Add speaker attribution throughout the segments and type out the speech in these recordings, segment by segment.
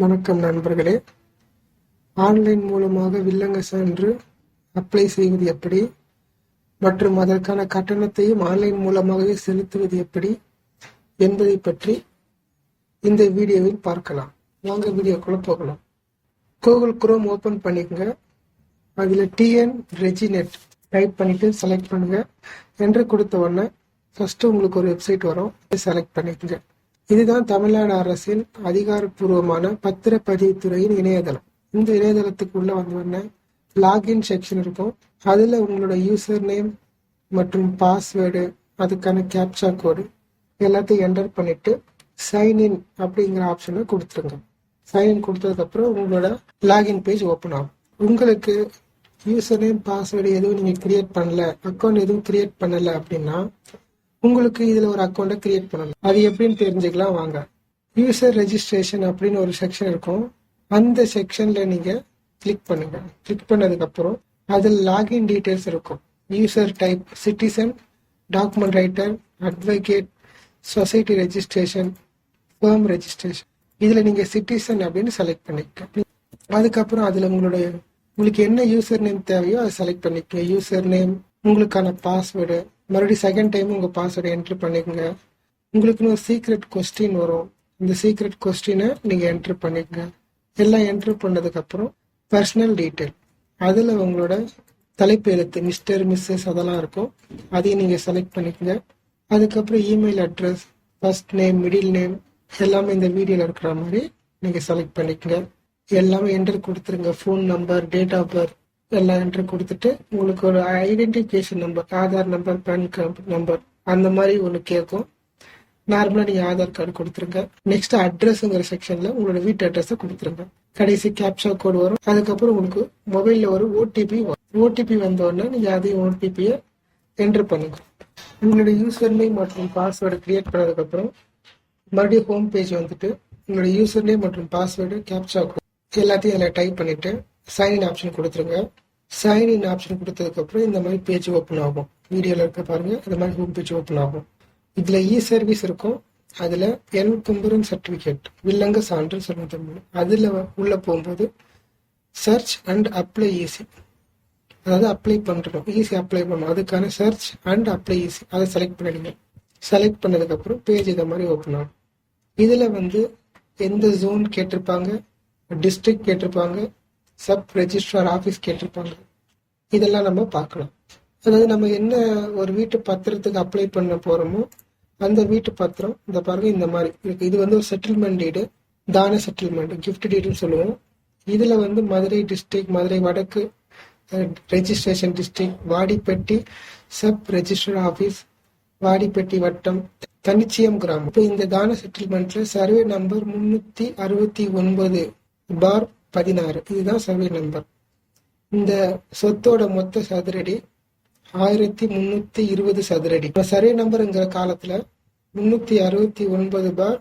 Speaker 1: வணக்கம் நண்பர்களே. ஆன்லைன் மூலமாக வில்லங்க சான்று அப்ளை செய்வது எப்படி? மற்றும் அதற்கான கட்டணத்தையும் ஆன்லைன் மூலமாகவே செலுத்துவது எப்படி? என்பதை பற்றி இந்த வீடியோவில் பார்க்கலாம். வாங்க வீடியோக்குள்ள போகலாம். கூகுள் குரோம் ஓபன் பண்ணிக்கங்க. அதில் டிஎன் ரெஜினெட் டைப் பண்ணிட்டு செலக்ட் பண்ணுங்க. என்று கொடுத்த உடனே ஃபர்ஸ்ட் உங்களுக்கு ஒரு வெப்சைட் வரும். செலக்ட் பண்ணிக்கங்க. இதுதான் தமிழ்நாடு அரசின் அதிகாரப்பூர்வமான பத்திரப்பதிவுத்துறையின் இணையதளம். இந்த இணையதளத்துக்கு உள்ள லாகின் செக்ஷன் இருக்கும். அதுல உங்களோட யூசர் நேம் மற்றும் பாஸ்வேர்டு அதுக்கான கேப்சா கோடு எல்லாத்தையும் என்டர் பண்ணிட்டு சைன் இன் அப்படிங்கிற ஆப்ஷனை கொடுத்துருங்க. சைன் இன் கொடுத்ததுக்கு அப்புறம் உங்களோட லாகின் பேஜ் ஓப்பன் ஆகும். உங்களுக்கு யூசர் நேம் பாஸ்வேர்டு எதுவும் நீங்க கிரியேட் பண்ணல அக்கௌண்ட் எதுவும் கிரியேட் பண்ணல அப்படின்னா உங்களுக்கு இதுல ஒரு அக்கௌண்ட்டை கிரியேட் பண்ணணும். அது எப்படின்னு தெரிஞ்சுக்கலாம் வாங்க. யூசர் ரெஜிஸ்ட்ரேஷன் அப்படின்னு ஒரு செக்ஷன் இருக்கும். அந்த செக்ஷன்ல நீங்க கிளிக் பண்ணுங்க. கிளிக் பண்ணதுக்கு அப்புறம் அதில் லாகின் டீடைல்ஸ் இருக்கும். User type citizen document writer advocate society registration firm registration இதுல நீங்க சிட்டிசன் அப்படின்னு செலக்ட் பண்ணிக்க அதுக்கப்புறம் அதுல உங்களுடைய உங்களுக்கு என்ன யூசர் நேம் தேவையோ அதை செலக்ட் பண்ணிக்க யூசர் நேம் உங்களுக்கான பாஸ்வேர்டு மறுபடியும் செகண்ட் டைம் உங்கள் பாஸ்வேர்டு என்ட்ரு பண்ணிக்கோங்க. உங்களுக்குன்னு ஒரு சீக்ரெட் கொஸ்டின் வரும். இந்த சீக்ரெட் கொஸ்டினை நீங்கள் என்ட்ரு பண்ணிக்கங்க. எல்லாம் என்ட்ரு பண்ணதுக்கப்புறம் பர்சனல் டீட்டெயில் அதில் உங்களோட தலைப்பு எழுத்து மிஸ்டர் மிஸ்ஸஸ் அதெல்லாம் இருக்கும். அதையும் நீங்கள் செலக்ட் பண்ணிக்கங்க. அதுக்கப்புறம் email address first name middle name எல்லாமே இந்த வீடியோவில் இருக்கிற மாதிரி நீங்கள் செலக்ட் பண்ணிக்கங்க. எல்லாமே என்டர் கொடுத்துருங்க. Phone number date of birth எல்லாம் என்ட்ரு கொடுத்துட்டு உங்களுக்கு ஒரு identification number Aadhaar number PAN card number அந்த மாதிரி ஒன்று கேட்கும் நார்மலாக நீங்கள் ஆதார் கார்டு கொடுத்துருங்க. நெக்ஸ்ட் அட்ரஸ்ங்கிற செக்ஷனில் உங்களோட வீட்டு அட்ரஸை கொடுத்துருங்க. கடைசி கேப்சா கோடு வரும். அதுக்கப்புறம் உங்களுக்கு மொபைலில் ஒரு ஓடிபி வரும். ஓடிபி வந்தோடனே நீங்கள் அதையும் ஓடிபியை என்ட்ரு பண்ணுங்க உங்களுடைய யூசர் நேம் மற்றும் பாஸ்வேர்டு கிரியேட் பண்ணதுக்கப்புறம் மறுபடியும் ஹோம் பேஜ் வந்துட்டு உங்களோட யூசர் நேம் மற்றும் பாஸ்வேர்டு கேப்சா கோட் எல்லாத்தையும் அதில் டைப் பண்ணிவிட்டு சைன் இன் ஆப்ஷன் கொடுத்துருங்க. சைன் இன் ஆப்ஷன் கொடுத்ததுக்கப்புறம் இந்த மாதிரி பேஜ் ஓப்பன் ஆகும். வீடியோவில் இருக்க பாருங்க. இந்த மாதிரி ஹோம் பேஜ் ஓப்பன் ஆகும். இதில் இ சர்வீஸ் இருக்கும். அதில் என் கும்புரன் சர்டிஃபிகேட் வில்லங்க சான்று சொல்லுங்க தமிழ் உள்ளே போகும்போது சர்ச் அண்ட் அப்ளை ஈஸி அதாவது அப்ளை பண்ணுறோம் ஈஸி அப்ளை பண்ணணும். அதுக்கான சர்ச் அண்ட் அப்ளை ஈஸி அதை செலக்ட் பண்ணிடுங்க. செலக்ட் பண்ணதுக்கப்புறம் பேஜ் இதை மாதிரி ஓப்பன் ஆகும். இதில் வந்து எந்த ஜோன் கேட்டிருப்பாங்க? டிஸ்ட்ரிக்ட் கேட்டிருப்பாங்க? சப் ரெஜிஸ்ட்ரார் ஆஃபீஸ் கேட்டிருப்பாங்க. இதெல்லாம் நம்ம பார்க்கணும். அதாவது நம்ம என்ன ஒரு வீட்டு பத்திரத்துக்கு அப்ளை பண்ண போகிறோமோ அந்த வீட்டு பத்திரம் இந்த பாருங்க இந்த மாதிரி இருக்கு. இது வந்து ஒரு செட்டில்மெண்ட் டீடு தான செட்டில்மெண்ட் கிஃப்ட் டீடுன்னு சொல்லுவோம். இதில் வந்து மதுரை டிஸ்ட்ரிக்ட் மதுரை வடக்கு registration district Vadipatti sub register office Vadipatti வட்டம் தனிச்சியம் கிராமம். இப்போ இந்த தான செட்டில்மெண்ட்ல சர்வே நம்பர் முன்னூத்தி அறுபத்தி ஒன்பது பார் பதினாறு. இதுதான் சர்வே நம்பர் இந்த சொத்தோட மொத்த சதுரடி ஆயிரத்தி முன்னூத்தி இருபது சதுரடி. சர்வே நம்பருங்கிற காலத்துல முன்னூத்தி அறுபத்தி ஒன்பது பார்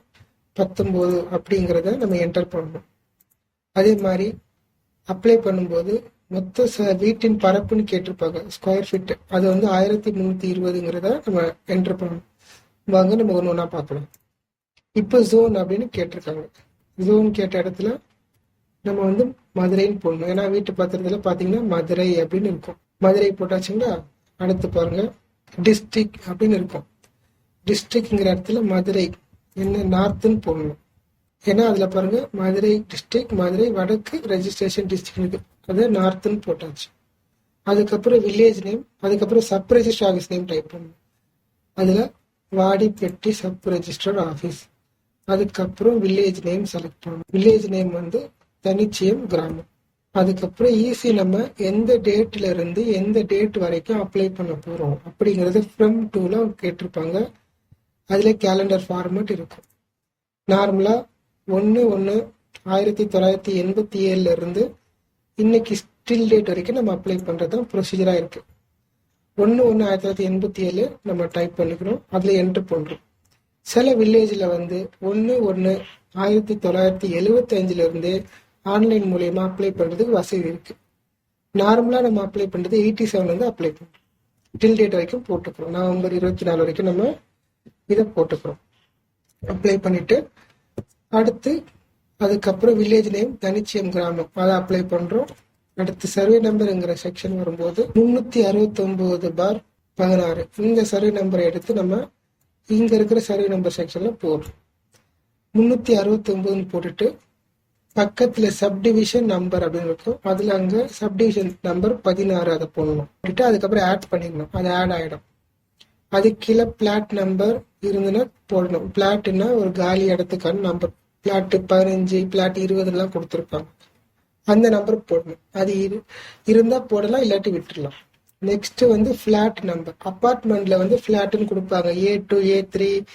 Speaker 1: பத்தொன்பது அப்படிங்கிறத நம்ம என்டர் பண்ணணும். அதே மாதிரி அப்ளை பண்ணும்போது மொத்த ச வீட்டின் பரப்புன்னு கேட்டிருப்பாங்க ஸ்கொயர் ஃபீட் அது வந்து ஆயிரத்தி முந்நூற்றி இருபதுங்கிறத நம்ம என்டர் பண்ணணும். வாங்க நம்ம ஒன்று ஒன்றா பார்க்கலாம். இப்போ ஜோன் அப்படின்னு கேட்டிருக்காங்க. ஜோன் கேட்ட இடத்துல நம்ம வந்து மதுரைன்னு போடணும். ஏன்னா வீட்டு பத்திரத்துல பாத்தீங்கன்னா மதுரை அப்படின்னு இருக்கும். மதுரை போட்டாச்சுங்களா? அடுத்து பாருங்க டிஸ்ட்ரிக் அப்படின்னு இருக்கும். டிஸ்ட்ரிக்ட்ங்கிற இடத்துல மதுரை என்ன நார்த்துன்னு போடணும். ஏன்னா அதுல பாருங்க மதுரை டிஸ்ட்ரிக்ட் மதுரை வடக்கு ரெஜிஸ்ட்ரேஷன் டிஸ்ட்ரிக்ட் அது நார்த்துன்னு போட்டாச்சு. அதுக்கப்புறம் வில்லேஜ் நேம் அதுக்கப்புறம் sub register office name type பண்ணணும். அதுல வாடிப்பட்டி சப் ரெஜிஸ்டர் ஆஃபீஸ் அதுக்கப்புறம் வில்லேஜ் நேம் செலக்ட் பண்ணணும். வில்லேஜ் நேம் வந்து தனிச்சயம் கிராமம். அதுக்கப்புறம் ஈஸி நம்ம எந்த டேட்ல இருந்து எந்த டேட் வரைக்கும் அப்ளை பண்ண போறோம் அப்படிங்கறது ஃப்ரம் டூல கேட்டிருப்பாங்க. அதுல கேலண்டர் ஃபார்மேட் இருக்கும். நார்மலா ஒன்று ஒன்று ஆயிரத்தி தொள்ளாயிரத்தி எண்பத்தி ஏழுல இருந்து இன்னைக்கு ஸ்டில் டேட் வரைக்கும் நம்ம அப்ளை பண்ணுறது தான் ப்ரொசீஜராக இருக்கு. ஒன்று ஒன்று ஆயிரத்தி தொள்ளாயிரத்தி எண்பத்தி ஏழு நம்ம டைப் பண்ணிக்கிறோம். அதில் என்ட்ரு பண்ணுறோம் சில வில்லேஜில் வந்து ஒன்று ஒன்று ஆயிரத்தி தொள்ளாயிரத்தி எழுவத்தி இருந்து ஆன்லைன் மூலயமா அப்ளை பண்ணுறதுக்கு வசதி இருக்கு. நார்மலா நம்ம அப்ளை பண்ணுறது எயிட்டி செவன்லேருந்து அப்ளை பண்ணுறோம் டில் டேட் வரைக்கும் போட்டுக்கிறோம். நவம்பர் இருபத்தி நாலு வரைக்கும் நம்ம இதை போட்டுக்கிறோம். அப்ளை பண்ணிட்டு அடுத்து அதுக்கப்புறம் வில்லேஜ் நேம் தனிச்சியம் கிராமம். அதை அப்ளை பண்றோம். அடுத்து சர்வே நம்பருங்கிற செக்ஷன் வரும்போது முன்னூத்தி அறுபத்தி ஒன்பது பார் பதினாறு. இந்த சர்வே நம்பரை எடுத்து நம்ம இங்க இருக்கிற சர்வே நம்பர் செக்ஷன்ல போடுறோம் முன்னூத்தி அறுபத்தி ஒன்பதுன்னு போட்டுட்டு பக்கத்துல சப்டிவிஷன் நம்பர் அப்படின்னு இருக்கும் அதுல அங்க சப்டிவிஷன் நம்பர் பதினாறு அதை போடணும். போட்டுட்டு அதுக்கப்புறம் ஆட் பண்ணிடணும். அது ஆட் ஆயிடும். அது கீழே பிளாட் நம்பர் இருந்துன்னா போடணும். பிளாட்னா ஒரு காலி இடத்துக்கான நம்பர் பிளாட் பதினஞ்சு பிளாட் இருபது எல்லாம் கொடுத்துருப்பாங்க. அந்த நம்பர் போடணும். அது இரு இருந்தா போடலாம் இல்லாட்டி விட்டுடலாம். நெக்ஸ்ட் வந்து ஃபிளாட் நம்பர் அப்பார்ட்மெண்ட்ல வந்து ஃபிளாட்னு கொடுப்பாங்க. A two A three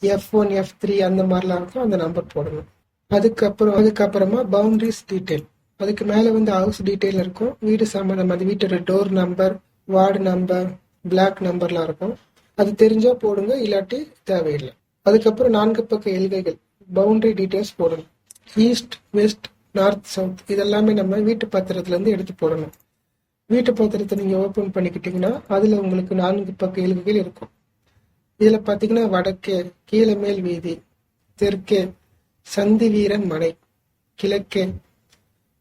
Speaker 1: F one F three அந்த மாதிரிலாம் இருக்கும். அந்த நம்பர் போடணும். அதுக்கப்புறம் அதுக்கப்புறமா பவுண்டரிஸ் டீடைல் அதுக்கு மேலே வந்து ஹவுஸ் டீடைல் இருக்கும். வீடு சம்பந்தம் அந்த வீட்டோட door number ward number block நம்பர்லாம் இருக்கும். அது தெரிஞ்சா போடுங்க இல்லாட்டி தேவையில்லை. அதுக்கப்புறம் நான்கு பக்க எல்கைகள் பவுண்டரி டீடைல்ஸ் போடணும். ஈஸ்ட் வெஸ்ட் நார்த் சவுத் இதெல்லாமே நம்ம வீட்டு பத்திரத்துல இருந்து எடுத்து போடணும். வீட்டு பத்திரத்தை நீங்க ஓபன் பண்ணிக்கிட்டீங்கன்னா அதுல உங்களுக்கு நான்கு பக்க எல்கைகள் இருக்கும். இதுல பாத்தீங்கன்னா வடக்கே கீழே மேல் வீதி தெற்கே சந்திவீரன் மனை கிழக்கே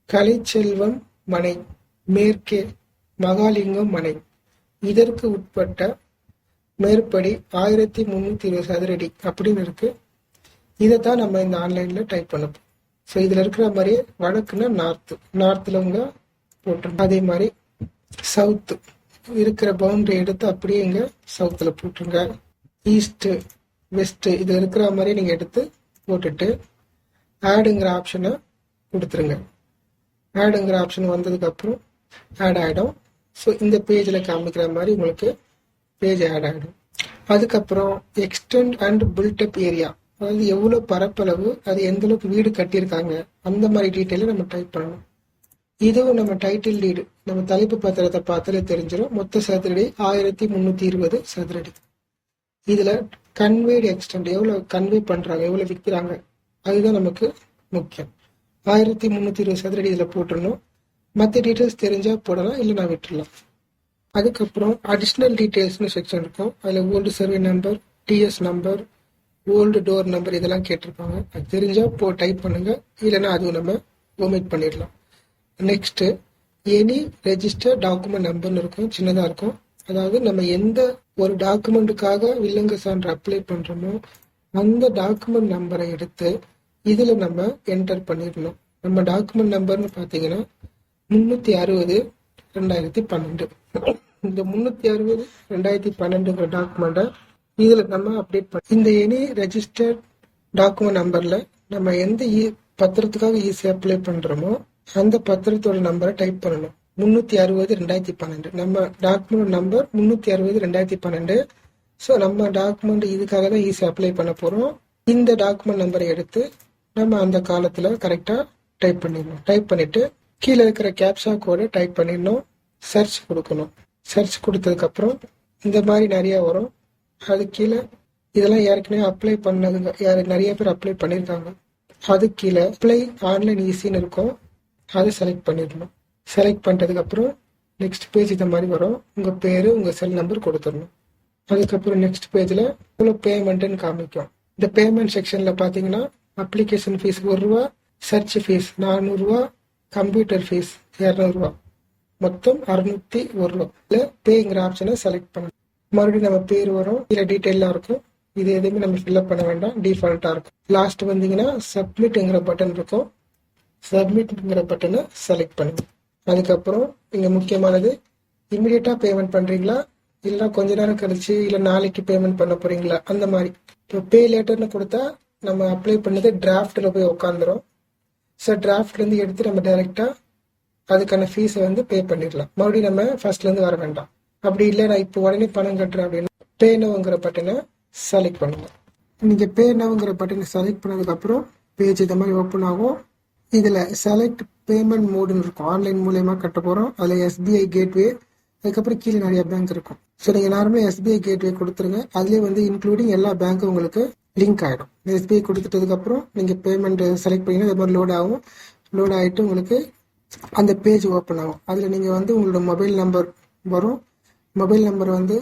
Speaker 1: கலைச்செல்வம் மனை மேற்கே மகாலிங்கம் மனை. இதற்கு உட்பட்ட மேற்படி ஆயிரத்தி முன்னூத்தி இருபது சதுரடி அப்படின்னு இருக்கு. தான் நம்ம இந்த ஆன்லைன்ல டைப் பண்ணப்போம் ஸோ இதில் இருக்கிற மாதிரியே வடக்குன்னா நார்த்து நார்த்தில் உங்க போட்டுருங்க அதே மாதிரி சவுத்து இருக்கிற பவுண்டரி எடுத்து அப்படியே இங்கே சவுத்தில் போட்டுருங்க. ஈஸ்ட்டு வெஸ்ட்டு இது இருக்கிற மாதிரி நீங்கள் எடுத்து போட்டுட்டு ஆடுங்கிற ஆப்ஷனை கொடுத்துருங்க. ஆடுங்கிற ஆப்ஷன் வந்ததுக்கப்புறம் ஆட் ஆகிடும் ஸோ இந்த பேஜில் காமிக்கிற மாதிரி உங்களுக்கு பேஜ் ஆட் ஆகிடும் அதுக்கப்புறம் எக்ஸ்டெண்ட் அண்ட் பில்டப் ஏரியா அதாவது எவ்வளோ பரப்பளவு அது எந்த அளவுக்கு வீடு கட்டியிருக்காங்க அந்த மாதிரி டீட்டெயிலை நம்ம டைப் பண்ணணும். இதுவும் நம்ம டைட்டில் லீடு நம்ம தலைப்பு பத்திரத்தை பார்த்தாலே தெரிஞ்சிடும் மொத்த சதுரடி ஆயிரத்தி முந்நூற்றி இருபது சதுரடி இதில் கன்வேடு எக்ஸ்டெண்ட் எவ்வளோ கன்வே பண்ணுறாங்க எவ்வளோ விற்கிறாங்க அதுதான் நமக்கு முக்கியம். ஆயிரத்தி முந்நூற்றி இருபது சதுரடி இதில் போட்டுடணும். மற்ற டீட்டெயில்ஸ் தெரிஞ்சா போடலாம் இல்லை நான் விட்டுடலாம். அதுக்கப்புறம் அடிஷ்னல் டீட்டெயில்ஸ்னு செக்ஷன் இருக்கும். அதில் old survey number TS number old door number இதெல்லாம் கேட்டிருப்பாங்க. அது தெரிஞ்சா போ டைப் பண்ணுங்க. இல்லைன்னா அதுவும் நம்ம ஒமிட் பண்ணிடலாம். நெக்ஸ்ட் எனி ரெஜிஸ்டர் டாக்குமெண்ட் நம்பர்னு இருக்கும். சின்னதாக இருக்கும். அதாவது நம்ம எந்த ஒரு டாக்குமெண்ட்டுக்காக வில்லங்க சான்று அப்ளை பண்றோமோ அந்த டாக்குமெண்ட் நம்பரை எடுத்து இதில் நம்ம என்டர் பண்ணிடணும். நம்ம டாக்குமெண்ட் நம்பர்னு பார்த்தீங்கன்னா முந்நூற்றி அறுபது ரெண்டாயிரத்தி பன்னெண்டு. இந்த முந்நூற்றி அறுபது ரெண்டாயிரத்தி பன்னெண்டுங்கிற டாக்குமெண்ட்டை இதில் நம்ம அப்டேட் பண்ண இந்த எனி ரெஜிஸ்டர்ட் டாக்குமெண்ட் நம்பரில் நம்ம எந்த இ- பத்திரத்துக்காக ஈஸியாக அப்ளை பண்ணுறோமோ அந்த பத்திரத்தோட நம்பரை டைப் பண்ணணும். முந்நூற்றி அறுபது ரெண்டாயிரத்தி பன்னெண்டு. நம்ம டாக்குமெண்ட் நம்பர் முந்நூற்றி அறுபது ரெண்டாயிரத்தி பன்னெண்டு. ஸோ நம்ம டாக்குமெண்ட் இதுக்காக தான் ஈஸியாக அப்ளை பண்ண போகிறோம் இந்த டாக்குமெண்ட் நம்பரை எடுத்து நம்ம அந்த காலத்தில் கரெக்டாக டைப் பண்ணிடணும். டைப் பண்ணிட்டு கீழே இருக்கிற கேப்ஷா கோடை டைப் பண்ணிடணும். சர்ச் கொடுக்கணும். சர்ச் கொடுத்ததுக்கப்புறம் இந்த மாதிரி நிறையா வரும். அது கீழே இதெல்லாம் ஏற்கனவே அப்ளை பண்ணதுங்க யாரு நிறைய பேர் அப்ளை பண்ணியிருக்காங்க. அது கீழே அப்ளை ஆன்லைன் ஈஸின்னு இருக்கும். அதை செலக்ட் பண்ணிடணும். செலக்ட் பண்ணிட்டதுக்கப்புறம் நெக்ஸ்ட் பேஜ் இந்த மாதிரி வரும். உங்கள் பேர் உங்கள் செல் நம்பர் கொடுத்துடணும். அதுக்கப்புறம் நெக்ஸ்ட் பேஜில் இவ்வளோ பேமெண்ட்டுன்னு காமிக்கும். இந்த பேமெண்ட் செக்ஷனில் பார்த்தீங்கன்னா அப்ளிகேஷன் ஃபீஸ் ஒரு ரூபா சர்ச் ஃபீஸ் நானூறுரூவா கம்ப்யூட்டர் ஃபீஸ் இரநூறுவா. மொத்தம் அறுநூத்தி ஒரு ரூபா. பேங்கிற ஆப்ஷனை செலக்ட் பண்ணணும். மறுபடியும் நம்ம பேர் வரும். இல்ல டீட்டெயிலாக இருக்கும். இது எதுவுமே நம்ம ஃபில்அப் பண்ண வேண்டாம். டிஃபால்ட்டாக இருக்கும். லாஸ்ட் வந்தீங்கன்னா சப்மிட்ங்கிற பட்டன் இருக்கும். சப்மிட்ங்கிற பட்டனை செலக்ட் பண்ணுங்க. அதுக்கப்புறம் இங்கே முக்கியமானது இம்மிடியட்டாக பேமெண்ட் பண்ணுறீங்களா இல்லை கொஞ்ச நேரம் கழிச்சு இல்லை நாளைக்கு பேமெண்ட் பண்ண போறீங்களா? அந்த மாதிரி. இப்போ பே லேட்டர்னு கொடுத்தா நம்ம அப்ளை பண்ணது டிராஃப்டில் போய் உட்காந்துரும் ஸோ டிராஃப்ட்லேருந்து எடுத்து நம்ம டைரெக்டாக அதுக்கான ஃபீஸை வந்து பே பண்ணிடலாம். மறுபடியும் நம்ம ஃபர்ஸ்ட்லேருந்து வர வேண்டாம். அப்படி இல்லை நான் இப்போ உடனே பணம் கட்டுறேன் அப்படின்னா பே நோங்கிற பட்டனை செலக்ட் பண்ணுங்க. நீங்கள் பே நோங்கிற பட்டனை செலக்ட் பண்ணதுக்கப்புறம் பேஜ் இந்த மாதிரி ஓப்பன் ஆகும். இதில் செலக்ட் பேமெண்ட் மோடுன்னு இருக்கும். ஆன்லைன் மூலயமா கட்ட போகிறோம் அதில் எஸ்பிஐ கேட்வே அதுக்கப்புறம் கீழே நிறைய பேங்க் இருக்கும். ஸோ நீங்கள் நார்மலாக எஸ்பிஐ கேட்வே கொடுத்துருங்க. அதுலேயே வந்து இன்க்ளூடிங் எல்லா பேங்க்கும் உங்களுக்கு லிங்க் ஆயிடும். எஸ்பிஐ கொடுத்துட்டதுக்கப்புறம் நீங்கள் பேமெண்ட்டு பேமெண்ட் செலக்ட் பண்ணீங்கன்னா அது மாதிரி லோட் ஆகும். லோட் ஆகிட்டு உங்களுக்கு அந்த பேஜ் ஓப்பன் ஆகும். அதில் நீங்கள் வந்து உங்களோட மொபைல் நம்பர் வரும். மொபைல் நம்பர் வந்து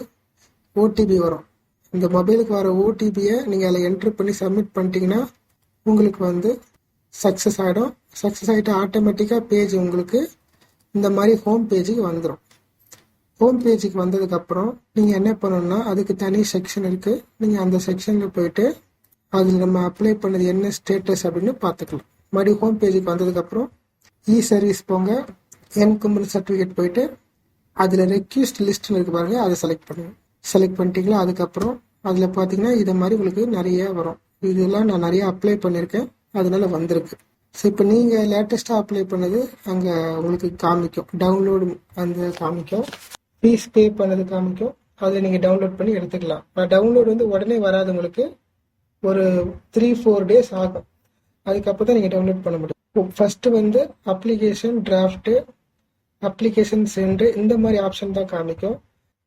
Speaker 1: ஓடிபி வரும். இந்த மொபைலுக்கு வர ஓடிபியை நீங்கள் அதில் என்ட்ரு பண்ணி சப்மிட் பண்ணிட்டீங்கன்னா உங்களுக்கு வந்து சக்ஸஸ் ஆகிடும் சக்ஸஸ் ஆகிட்டு ஆட்டோமேட்டிக்காக பேஜ் உங்களுக்கு இந்த மாதிரி ஹோம் பேஜுக்கு வந்துடும் ஹோம் பேஜுக்கு வந்ததுக்கப்புறம் நீங்கள் என்ன பண்ணணும்னா அதுக்கு தனி செக்ஷன் இருக்குது நீங்கள் அந்த செக்ஷனில் போயிட்டு அதில் நம்ம அப்ளை பண்ணது என்ன ஸ்டேட்டஸ் அப்படின்னு பார்த்துக்கலாம். மறுபடியும் ஹோம் பேஜுக்கு வந்ததுக்கப்புறம் இ சர்வீஸ் போங்க. என் கும்பல் சர்டிஃபிகேட் போயிட்டு அதில் ரெக்யூஸ்ட் லிஸ்ட்னு இருக்கு பாருங்க அதை செலக்ட் பண்ணுங்க. செலக்ட் பண்ணிட்டீங்களா? அதுக்கப்புறம் அதில் பார்த்தீங்கன்னா இதை மாதிரி உங்களுக்கு நிறைய வரும். இதெல்லாம் நான் நிறைய அப்ளை பண்ணியிருக்கேன். அதனால வந்திருக்கு. ஸோ இப்போ நீங்கள் லேட்டஸ்ட்டாக அப்ளை பண்ணது அங்கே உங்களுக்கு காமிக்கும். டவுன்லோடு அந்த காமிக்கும். ஃபீஸ் பே பண்ணது காமிக்கும். அதை நீங்கள் டவுன்லோட் பண்ணி எடுத்துக்கலாம். டவுன்லோடு வந்து உடனே வராது உங்களுக்கு. ஒரு த்ரீ ஃபோர் டேஸ் ஆகும். அதுக்கப்புறம் தான் நீங்கள் டவுன்லோட் பண்ண முடியும். ஃபர்ஸ்ட் வந்து அப்ளிகேஷன் டிராஃப்ட்டு அப்ளிகேஷன் சென்று இந்த மாதிரி ஆப்ஷன் தான் காமிக்கும்.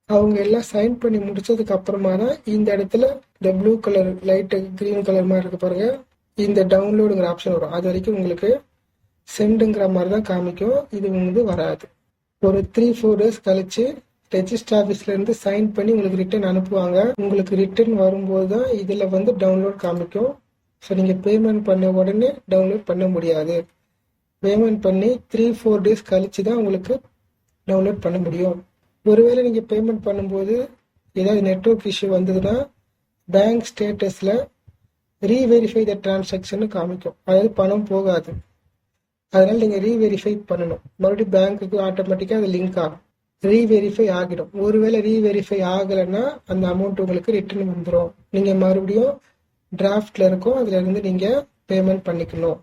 Speaker 1: அவங்க எல்லாம் சைன் பண்ணி முடிச்சதுக்கு அப்புறமா தான் இந்த இடத்துல இந்த blue colour light green colour மாதிரி இருக்க பாருங்க. இந்த டவுன்லோடுங்கிற ஆப்ஷன் வரும். அது வரைக்கும் உங்களுக்கு சென்டுங்கிற மாதிரி தான் காமிக்கும். இது வந்து வராது. ஒரு த்ரீ ஃபோர் டேஸ் கழிச்சு ரெஜிஸ்டர் ஆஃபீஸ்லேருந்து சைன் பண்ணி உங்களுக்கு ரிட்டர்ன் அனுப்புவாங்க. உங்களுக்கு ரிட்டர்ன் வரும்போது தான் இதுல வந்து டவுன்லோட் காமிக்கும். ஸோ நீங்க பேமெண்ட் பண்ண உடனே டவுன்லோட் பண்ண முடியாது. பேமெண்ட் பண்ணி த்ரீ ஃபோர் டேஸ் கழிச்சு தான் உங்களுக்கு டவுன்லோட் பண்ண முடியும். ஒருவேளை நீங்கள் பேமெண்ட் பண்ணும்போது ஏதாவது நெட்ஒர்க் இஷ்யூ வந்ததுன்னா பேங்க் ஸ்டேட்டஸில் ரீவெரிஃபை த டிரான்சாக்ஷன் காமிக்கும். அதாவது பணம் போகாது. அதனால நீங்கள் ரீவெரிஃபை பண்ணணும். மறுபடியும் பேங்க்குக்கு ஆட்டோமேட்டிக்காக அது லிங்க் ஆகும். ரீவெரிஃபை ஆகிடும். ஒருவேளை ரீவெரிஃபை ஆகலைன்னா அந்த அமௌண்ட் உங்களுக்கு ரிட்டர்ன் வந்துடும் நீங்கள் மறுபடியும் டிராஃப்டில் இருக்கும் அதுலேருந்து நீங்கள் பேமெண்ட் பண்ணிக்கணும்.